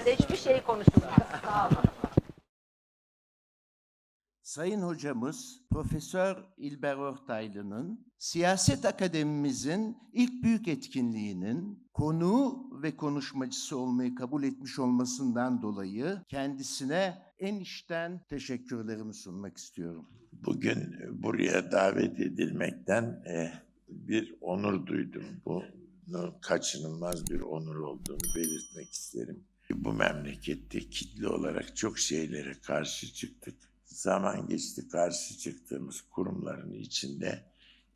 derslerde hiçbir şey konuşulmaz. Sağ olun. Sayın hocamız Profesör İlber Ortaylı'nın Siyaset Akademimizin ilk büyük etkinliğinin konuğu ve konuşmacısı olmayı kabul etmiş olmasından dolayı kendisine en içten teşekkürlerimi sunmak istiyorum. Bugün buraya davet edilmekten e, bir onur duydum. Bu kaçınılmaz bir onur olduğunu belirtmek isterim. Bu memlekette kitle olarak çok şeylere karşı çıktık. Zaman geçti karşı çıktığımız kurumların içinde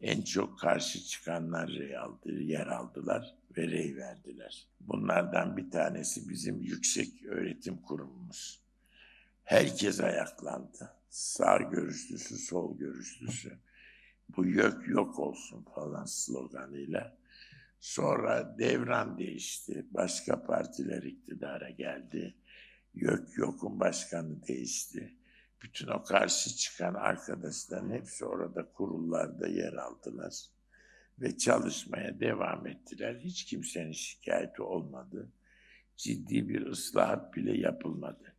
en çok karşı çıkanlar rey aldı, yer aldılar ve rey verdiler. Bunlardan bir tanesi bizim yüksek öğretim kurumumuz. Herkes ayaklandı. Sağ görüşlüsü, sol görüşlüsü. Bu yok yok olsun falan sloganıyla. Sonra devran değişti. Başka partiler iktidara geldi. Yok yokun başkanı değişti. Bütün o karşı çıkan arkadaşların hepsi orada kurullarda yer aldılar. Ve çalışmaya devam ettiler. Hiç kimsenin şikayeti olmadı. Ciddi bir ıslahat bile yapılmadı.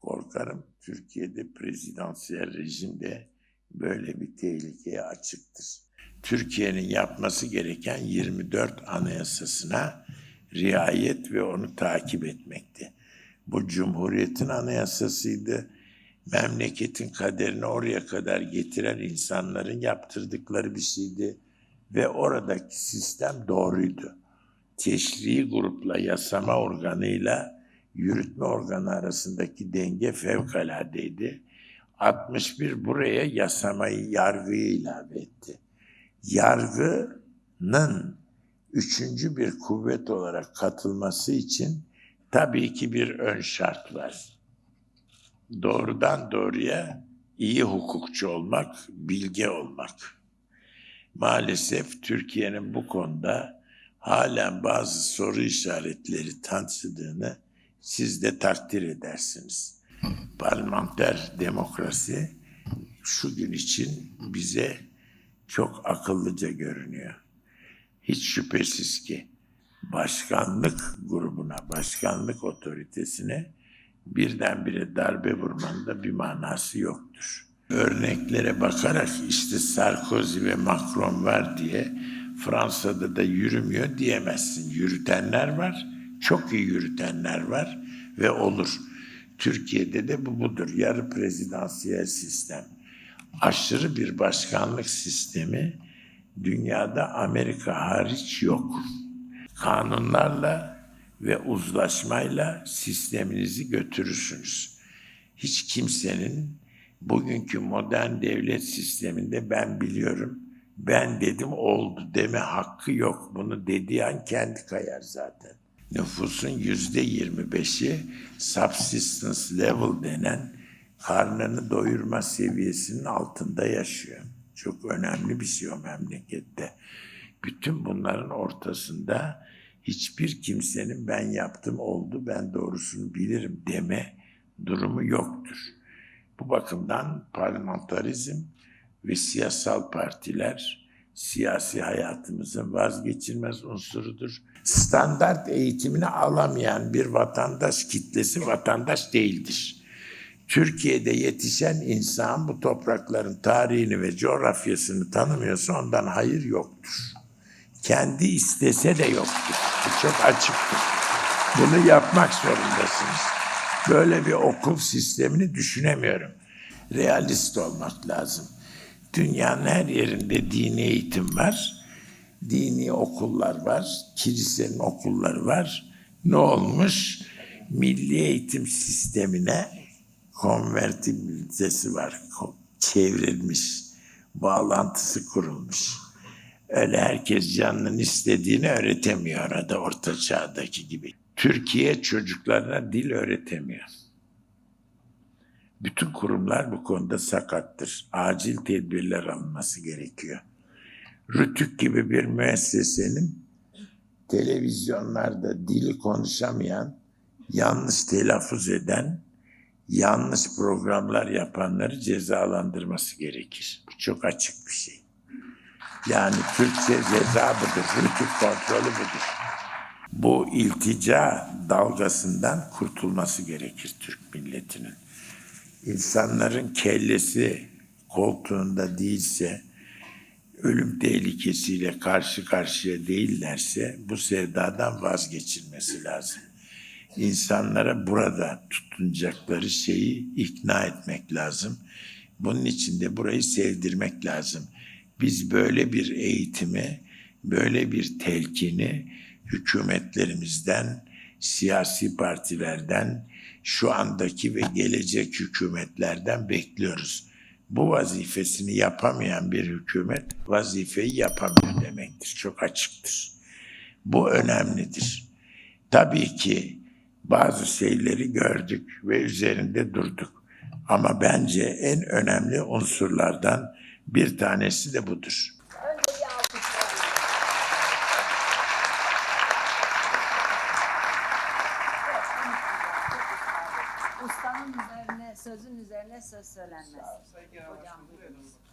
Korkarım Türkiye'de prezidansiyel rejimde böyle bir tehlikeye açıktır. Türkiye'nin yapması gereken 24 anayasasına riayet ve onu takip etmekti. Bu Cumhuriyet'in anayasasıydı. Memleketin kaderini oraya kadar getiren insanların yaptırdıkları bir şeydi. Ve oradaki sistem doğruydu. Teşrii grupla yasama organıyla yürütme organı arasındaki denge fevkaladeydi. 61 buraya yasamayı, yargıyı ilave etti. Yargının üçüncü bir kuvvet olarak katılması için tabii ki bir ön şart var. Doğrudan doğruya iyi hukukçu olmak, bilge olmak. Maalesef Türkiye'nin bu konuda halen bazı soru işaretleri taşıdığını siz de takdir edersiniz. Parlamenter demokrasi şu gün için bize çok akıllıca görünüyor. Hiç şüphesiz ki başkanlık grubuna, başkanlık otoritesine birdenbire darbe vurmanın da bir manası yoktur. Örneklere bakarak işte Sarkozy ve Macron var diye Fransa'da da yürümüyor diyemezsin. Yürütenler var, çok iyi yürütenler var ve olur. Türkiye'de de bu budur. Yarı prezidansiyel sistem. Aşırı bir başkanlık sistemi dünyada Amerika hariç yok. Kanunlarla ve uzlaşmayla sisteminizi götürürsünüz. Hiç kimsenin bugünkü modern devlet sisteminde ben biliyorum, ben dedim oldu deme hakkı yok. Bunu dediği an kendi kayar zaten. Nüfusun yüzde yirmi beşi subsistence level denen karnını doyurma seviyesinin altında yaşıyor. Çok önemli bir şey o memlekette. Bütün bunların ortasında hiçbir kimsenin ben yaptım oldu, ben doğrusunu bilirim deme durumu yoktur. Bu bakımdan parlamentarizm ve siyasal partiler siyasi hayatımızın vazgeçilmez unsurudur. Standart eğitimini alamayan bir vatandaş kitlesi vatandaş değildir. Türkiye'de yetişen insan bu toprakların tarihini ve coğrafyasını tanımıyorsa ondan hayır yoktur. Kendi istese de yoktur. Bu çok açıktır. Bunu yapmak zorundasınız. Böyle bir okul sistemini düşünemiyorum. Realist olmak lazım. Dünyanın her yerinde dini eğitim var. Dini okullar var. Kilisenin okulları var. Ne olmuş? Milli eğitim sistemine konvertibilitesi var. Çevrilmiş. Bağlantısı kurulmuş. Öyle herkes canının istediğini öğretemiyor arada orta çağdaki gibi. Türkiye çocuklarına dil öğretemiyor. Bütün kurumlar bu konuda sakattır. Acil tedbirler alınması gerekiyor. Rütük gibi bir müessesenin televizyonlarda dili konuşamayan, yanlış telaffuz eden, yanlış programlar yapanları cezalandırması gerekir. Bu çok açık bir şey. Yani Türkçe ceza budur, rütük kontrolü budur. Bu iltica dalgasından kurtulması gerekir Türk milletinin. insanların kellesi koltuğunda değilse, ölüm tehlikesiyle karşı karşıya değillerse bu sevdadan vazgeçilmesi lazım. İnsanlara burada tutunacakları şeyi ikna etmek lazım. Bunun için de burayı sevdirmek lazım. Biz böyle bir eğitimi, böyle bir telkini hükümetlerimizden, siyasi partilerden, şu andaki ve gelecek hükümetlerden bekliyoruz. Bu vazifesini yapamayan bir hükümet vazifeyi yapamıyor demektir. Çok açıktır. Bu önemlidir. Tabii ki bazı şeyleri gördük ve üzerinde durduk. Ama bence en önemli unsurlardan bir tanesi de budur. Önce bir alkışlayalım. Ustanın üzerine, sözün üzerine söz söylenmez. Hocam, buyurun.